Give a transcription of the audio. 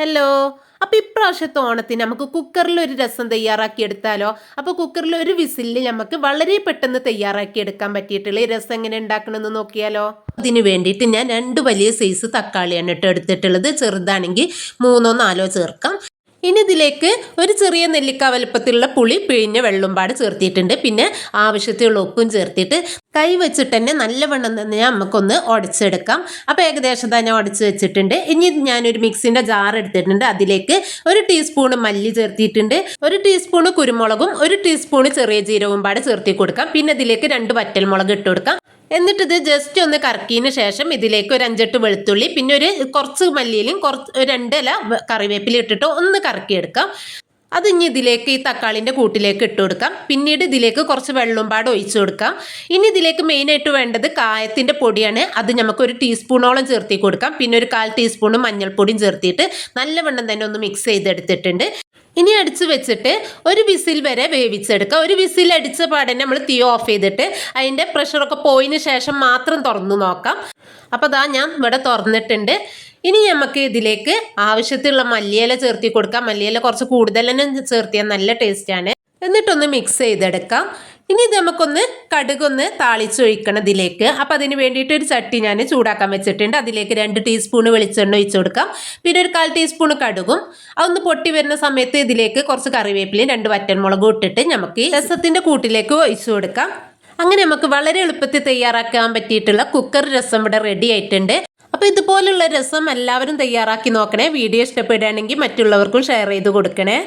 Hello അപ്പോൾ ഇപ്രാവശ്യത്തെ ഓണത്തിന് നമുക്ക് കുക്കറിൽ ഒരു രസം തയ്യാറാക്കി എടുത്താലോ അപ്പോൾ കുക്കറിൽ ഒരു വിസിലിൽ നമുക്ക് വളരെ പെട്ടെന്ന് തയ്യാറാക്കി എടുക്കാൻ പറ്റിയിട്ടുള്ള ഈ രസം എങ്ങനെ ഉണ്ടാക്കണമെന്ന് നോക്കിയാലോ? അതിന് വേണ്ടിയിട്ട് ഞാൻ രണ്ട് വലിയ സൈസ് തക്കാളിയാണ് ഇട്ട് എടുത്തിട്ടുള്ളത്. ചെറുതാണെങ്കിൽ മൂന്നോ നാലോ ചേർക്കാം. ഇനി ഇതിലേക്ക് ഒരു ചെറിയ നെല്ലിക്ക വലുപ്പത്തിലുള്ള പുളി പിഴിഞ്ഞ വെള്ളം പാട് ചേർത്തിയിട്ടുണ്ട്. പിന്നെ ആവശ്യത്തിലുള്ള ഉപ്പും ചേർത്തിട്ട് കൈ വെച്ചിട്ട് തന്നെ നല്ലവണ്ണം തന്നെ നമുക്കൊന്ന് ഉടച്ചെടുക്കാം അപ്പോൾ ഏകദേശം തന്നെ ഉടച്ച് വെച്ചിട്ടുണ്ട്. ഇനി ഞാനൊരു മിക്സിന്റെ ജാർ എടുത്തിട്ടുണ്ട്. അതിലേക്ക് ഒരു ടീസ്പൂണ് മല്ലി ചേർത്തിയിട്ടുണ്ട്. ഒരു ടീസ്പൂണ് കുരുമുളകും ഒരു ടീസ്പൂണ് ചെറിയ ജീരകവും പാട് ചേർത്തി കൊടുക്കാം. പിന്നെ ഇതിലേക്ക് രണ്ട് വറ്റൽമുളക് ഇട്ട് കൊടുക്കാം. എന്നിട്ട് ഇത് ജസ്റ്റ് ഒന്ന് കറക്കിയതിന് ശേഷം ഇതിലേക്ക് ഒരു അഞ്ചെട്ട് വെളുത്തുള്ളി പിന്നെ ഒരു കുറച്ച് മല്ലിയിലും കുറച്ച് രണ്ടില കറിവേപ്പില ഇട്ടിട്ട് ഒന്ന് കറക്കിയെടുക്കാം. അത് ഇനി ഇതിലേക്ക് ഈ തക്കാളിന്റെ കൂട്ടിലേക്ക് ഇട്ട് കൊടുക്കാം. പിന്നീട് ഇതിലേക്ക് കുറച്ച് വെള്ളം പാട് ഒഴിച്ചു കൊടുക്കാം. ഇനി ഇതിലേക്ക് മെയിനായിട്ട് വേണ്ടത് കായത്തിന്റെ പൊടിയാണ്. അത് നമുക്ക് ഒരു ടീസ്പൂണോളം ചേർത്തി കൊടുക്കാം. പിന്നെ ഒരു കാൽ ടീസ്പൂൺ മഞ്ഞൾപ്പൊടിയും ചേർത്തിയിട്ട് നല്ലവണ്ണം തന്നെ ഒന്ന് മിക്സ് ചെയ്തെടുത്തിട്ടുണ്ട്. ഇനി അടിച്ച് വെച്ചിട്ട് ഒരു വിസിൽ വരെ വേവിച്ചെടുക്കുക. ഒരു വിസിൽ അടിച്ച പാടെ നമ്മൾ തീ ഓഫ് ചെയ്തിട്ട് അതിന്റെ പ്രഷറൊക്കെ പോയതിന് ശേഷം മാത്രം തുറന്നു നോക്കാം. അപ്പോൾ അതാ ഞാൻ ഇവിടെ തുറന്നിട്ടുണ്ട്. ഇനി നമുക്ക് ഇതിലേക്ക് ആവശ്യത്തിലുള്ള മല്ലിയില ചേർത്തി കൊടുക്കാം. മല്ലിയില കുറച്ച് കൂടുതൽ തന്നെ ചേർത്തിയാൽ നല്ല ടേസ്റ്റാണ് എന്നിട്ടൊന്ന് മിക്സ് ചെയ്തെടുക്കാം. ഇനി ഇത് നമുക്കൊന്ന് കടുകൊന്ന് താളിച്ചൊഴിക്കണം ഇതിലേക്ക് അപ്പം അതിന് വേണ്ടിയിട്ട് ഒരു ചട്ടി ഞാൻ ചൂടാക്കാൻ വെച്ചിട്ടുണ്ട്. അതിലേക്ക് രണ്ട് ടീസ്പൂൺ വെളിച്ചെണ്ണ ഒഴിച്ചു കൊടുക്കാം. പിന്നെ ഒരു കാൽ ടീസ്പൂൺ കടുകും. അതൊന്ന് പൊട്ടി വരുന്ന സമയത്ത് ഇതിലേക്ക് കുറച്ച് കറിവേപ്പിലയും രണ്ട് വറ്റൻമുളകും ഇട്ടിട്ട് നമുക്ക് രസത്തിന്റെ കൂട്ടിലേക്ക് ഒഴിച്ചു കൊടുക്കാം. അങ്ങനെ നമുക്ക് വളരെ എളുപ്പത്തിൽ തയ്യാറാക്കാൻ പറ്റിയിട്ടുള്ള കുക്കർ രസം ഇവിടെ റെഡി ആയിട്ടുണ്ട്. അപ്പോൾ ഇതുപോലുള്ള രസം എല്ലാവരും തയ്യാറാക്കി നോക്കണേ. വീഡിയോ ഇഷ്ടപ്പെടുകയാണെങ്കിൽ മറ്റുള്ളവർക്കും ഷെയർ ചെയ്ത് കൊടുക്കണേ.